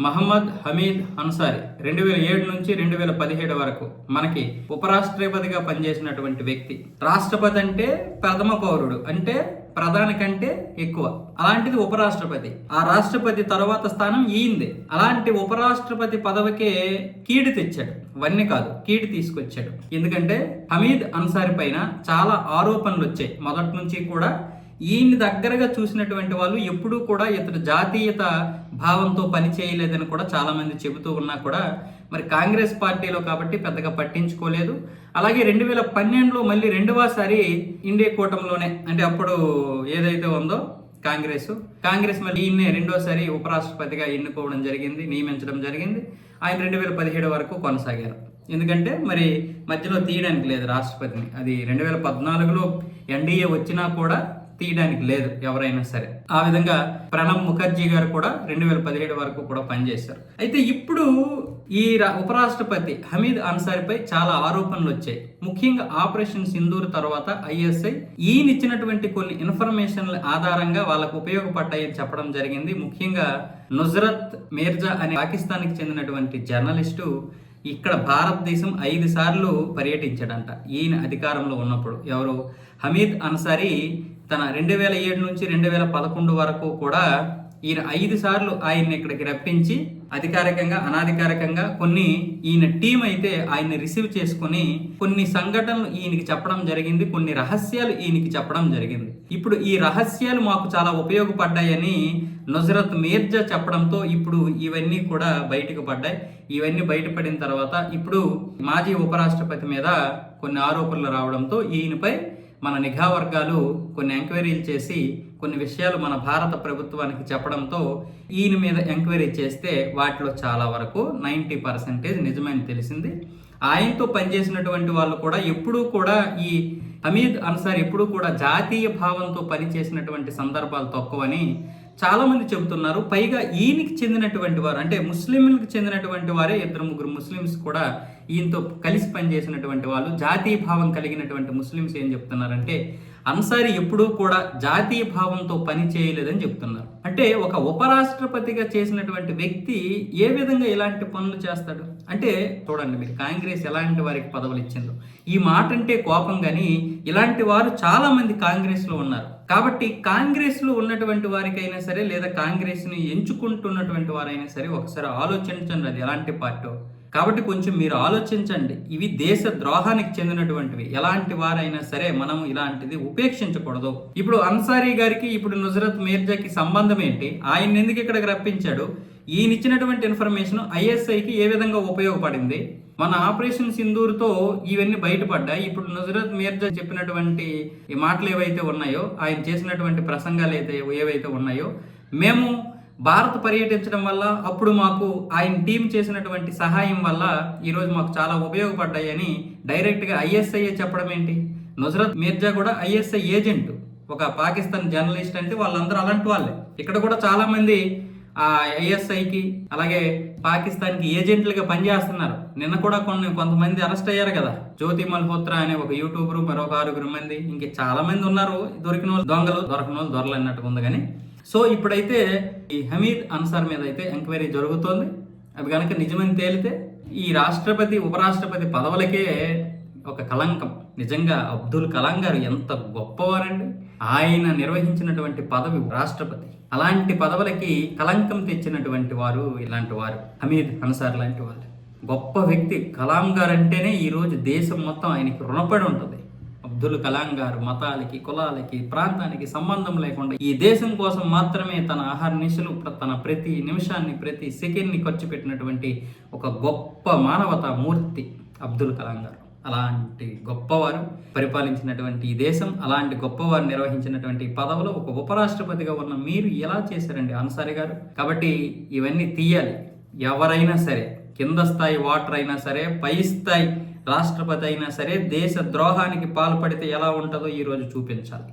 మహమ్మద్ హమీద్ అన్సారీ రెండు వేల ఏడు నుంచి రెండు వేల పదిహేడు వరకు మనకి ఉపరాష్ట్రపతిగా పనిచేసినటువంటి వ్యక్తి. రాష్ట్రపతి అంటే ప్రథమ పౌరుడు అంటే ప్రధాని కంటే ఎక్కువ. అలాంటిది ఉపరాష్ట్రపతి. ఆ రాష్ట్రపతి తర్వాత స్థానం ఈయింది అలాంటి ఉపరాష్ట్రపతి పదవికే కీడు తెచ్చాడు. వన్నీ కాదు కీడు తీసుకొచ్చాడు. ఎందుకంటే హమీద్ అన్సారీ పైన చాలా ఆరోపణలు వచ్చాయి. మొదటి నుంచి కూడా ఈయన్ని దగ్గరగా చూసినటువంటి వాళ్ళు ఎప్పుడూ కూడా ఇతడు జాతీయత భావంతో పని చేయలేదని కూడా చాలామంది చెబుతూ ఉన్నా కూడా మరి కాంగ్రెస్ పార్టీలో కాబట్టి పెద్దగా పట్టించుకోలేదు. అలాగే రెండు వేల పన్నెండులో మళ్ళీ రెండవసారి ఇండియా కూటమిలోనే అంటే అప్పుడు ఏదైతే ఉందో కాంగ్రెస్ కాంగ్రెస్ మళ్ళీ ఈయన్నే రెండోసారి ఉపరాష్ట్రపతిగా ఎన్నుకోవడం జరిగింది నియమించడం జరిగింది. ఆయన రెండు వేల పదిహేడు వరకు కొనసాగారు. ఎందుకంటే మరి మధ్యలో తీయడానికి లేదు రాష్ట్రపతిని. అది రెండు వేల పద్నాలుగులో ఎన్డీఏ వచ్చినా కూడా తీయడానికి లేదు ఎవరైనా సరే. ఆ విధంగా ప్రణబ్ ముఖర్జీ గారు కూడా రెండు వేల పదిహేడు వరకు కూడా పనిచేశారు. అయితే ఇప్పుడు ఈ రా- ఉపరాష్ట్రపతి హమీద్ అన్సారిపై చాలా ఆరోపణలు వచ్చాయి. ముఖ్యంగా ఆపరేషన్ సింధూర్ తర్వాత ఐఎస్ఐ ఈయన ఇచ్చినటువంటి కొన్ని ఇన్ఫర్మేషన్ల ఆధారంగా వాళ్ళకు ఉపయోగపడ్డాయని చెప్పడం జరిగింది. ముఖ్యంగా నుజరత్ మీర్జా అనే పాకిస్తాన్కి చెందినటువంటి జర్నలిస్టు ఇక్కడ భారతదేశం ఐదు సార్లు పర్యటించాడంట. ఈయన అధికారంలో ఉన్నప్పుడు ఎవరు? హమీద్ అన్సారీ తన రెండు వేల ఏడు నుంచి రెండు వేల పదకొండు వరకు కూడా ఈయన ఐదు సార్లు ఆయన్ని ఇక్కడికి రప్పించి అధికారికంగా అనాధికారికంగా కొన్ని ఈయన టీం అయితే ఆయన్ని రిసీవ్ చేసుకొని కొన్ని సంఘటనలు ఈయనకి చెప్పడం జరిగింది కొన్ని రహస్యాలు ఈయనకి చెప్పడం జరిగింది. ఇప్పుడు ఈ రహస్యాలు మాకు చాలా ఉపయోగపడ్డాయని నుజరత్ మీర్జా చెప్పడంతో ఇప్పుడు ఇవన్నీ కూడా బయటకు పడ్డాయి. ఇవన్నీ బయటపడిన తర్వాత ఇప్పుడు మాజీ ఉపరాష్ట్రపతి మీద కొన్ని ఆరోపణలు రావడంతో ఈయనపై మన నిఘా వర్గాలు కొన్ని ఎంక్వైరీలు చేసి కొన్ని విషయాలు మన భారత ప్రభుత్వానికి చెప్పడంతో ఈయన మీద ఎంక్వైరీ చేస్తే వాటిలో చాలా వరకు నైంటీ పర్సెంటేజ్ నిజమని తెలిసింది. ఆయనతో పనిచేసినటువంటి వాళ్ళు కూడా ఎప్పుడూ కూడా ఈ హమీద్ అన్సార్ ఎప్పుడూ కూడా జాతీయ భావంతో పనిచేసినటువంటి సందర్భాలు తక్కువని చాలామంది చెబుతున్నారు. పైగా ఈయనకి చెందినటువంటి వారు అంటే ముస్లింలకు చెందినటువంటి వారే ఇద్దరు ముగ్గురు ముస్లిమ్స్ కూడా ఈయనతో కలిసి పనిచేసినటువంటి వాళ్ళు జాతీయ భావం కలిగినటువంటి ముస్లిమ్స్ ఏం చెప్తున్నారంటే అన్సారీ ఎప్పుడూ కూడా జాతీయ భావంతో పని చేయలేదని చెప్తున్నారు. అంటే ఒక ఉపరాష్ట్రపతిగా చేసినటువంటి వ్యక్తి ఏ విధంగా ఇలాంటి పనులు చేస్తాడు? అంటే చూడండి మీరు కాంగ్రెస్ ఎలాంటి వారికి పదవులు ఇచ్చిందో ఈ మాట అంటే కోపం కానీ ఇలాంటి వారు చాలామంది కాంగ్రెస్లో ఉన్నారు. కాబట్టి కాంగ్రెస్లో ఉన్నటువంటి వారికైనా సరే లేదా కాంగ్రెస్ని ఎంచుకుంటున్నటువంటి వారైనా సరే ఒకసారి ఆలోచించండి అది ఎలాంటి పార్టీ. కాబట్టి కొంచెం మీరు ఆలోచించండి. ఇవి దేశ ద్రోహానికి చెందినటువంటివి. ఎలాంటి వారైనా సరే మనం ఇలాంటిది ఉపేక్షించకూడదు. ఇప్పుడు అన్సారీ గారికి ఇప్పుడు నుజరత్ మీర్జాకి సంబంధం ఏంటి? ఆయన ఎందుకు ఇక్కడికి రప్పించాడు? ఈయన ఇచ్చినటువంటి ఇన్ఫర్మేషన్ ఐఎస్ఐకి ఏ విధంగా ఉపయోగపడింది? మన ఆపరేషన్ సింధూర్తో ఇవన్నీ బయటపడ్డాయి. ఇప్పుడు నజరత్ మీర్జా చెప్పినటువంటి ఈ మాటలు ఏవైతే ఉన్నాయో ఆయన చేసినటువంటి ప్రసంగాలు అయితే ఏవైతే ఉన్నాయో మేము భారత్ పర్యటించడం వల్ల అప్పుడు మాకు ఆయన టీం చేసినటువంటి సహాయం వల్ల ఈరోజు మాకు చాలా ఉపయోగపడ్డాయని డైరెక్ట్గా ఐఎస్ఐఏ చెప్పడం ఏంటి? నుజరత్ మీర్జా కూడా ఐఎస్ఐ ఏజెంట్ ఒక పాకిస్తాన్ జర్నలిస్ట్ అంటే వాళ్ళందరూ అలాంటి వాళ్ళే. ఇక్కడ కూడా చాలామంది ఆ ఐఎస్ఐకి అలాగే పాకిస్తాన్కి ఏజెంట్లుగా పనిచేస్తున్నారు. నిన్న కూడా కొన్ని కొంతమంది అరెస్ట్ అయ్యారు కదా. జ్యోతి మల్హోత్రా అనే ఒక యూట్యూబర్ మరొక ఆరుగురు మంది ఇంక చాలా మంది ఉన్నారు. దొరికిన వాళ్ళు దొంగలు దొరకని వాళ్ళు దొరలు అన్నట్టుగా ఉంది కానీ సో ఇప్పుడైతే ఈ హమీద్ అన్సార్ మీద అయితే ఎంక్వైరీ జరుగుతోంది. అది కనుక నిజమని తేలితే ఈ రాష్ట్రపతి ఉపరాష్ట్రపతి పదవులకే ఒక కలంకం నిజంగా అబ్దుల్ కలాం గారు ఎంత గొప్పవారండి. ఆయన నిర్వహించినటువంటి పదవి రాష్ట్రపతి అలాంటి పదవులకి కలంకం తెచ్చినటువంటి వారు ఇలాంటి వారు. హమీద్ అన్సార్ లాంటి వారు గొప్ప వ్యక్తి కలాం గారు అంటేనే ఈరోజు దేశం మొత్తం ఆయనకి రుణపడి ఉంటుంది. అబ్దుల్ కలాం గారు మతాలకి కులాలకి ప్రాంతానికి సంబంధం లేకుండా ఈ దేశం కోసం మాత్రమే తన ఆహార నిశలు తన ప్రతి నిమిషాన్ని ప్రతి సెకండ్ని ఖర్చు పెట్టినటువంటి ఒక గొప్ప మానవతా మూర్తి అబ్దుల్ కలాం గారు. అలాంటి గొప్పవారు పరిపాలించినటువంటి ఈ దేశం అలాంటి గొప్పవారు నిర్వహించినటువంటి పదవులు ఒక ఉపరాష్ట్రపతిగా ఉన్న మీరు ఎలా చేశారండి అన్సారి గారు? కాబట్టి ఇవన్నీ తీయాలి. ఎవరైనా సరే కింద స్థాయి వాటర్ అయినా సరే పై స్థాయి రాష్ట్రపతి అయినా సరే దేశ ద్రోహానికి పాల్పడితే ఎలా ఉంటుందో ఈరోజు చూపించాలి.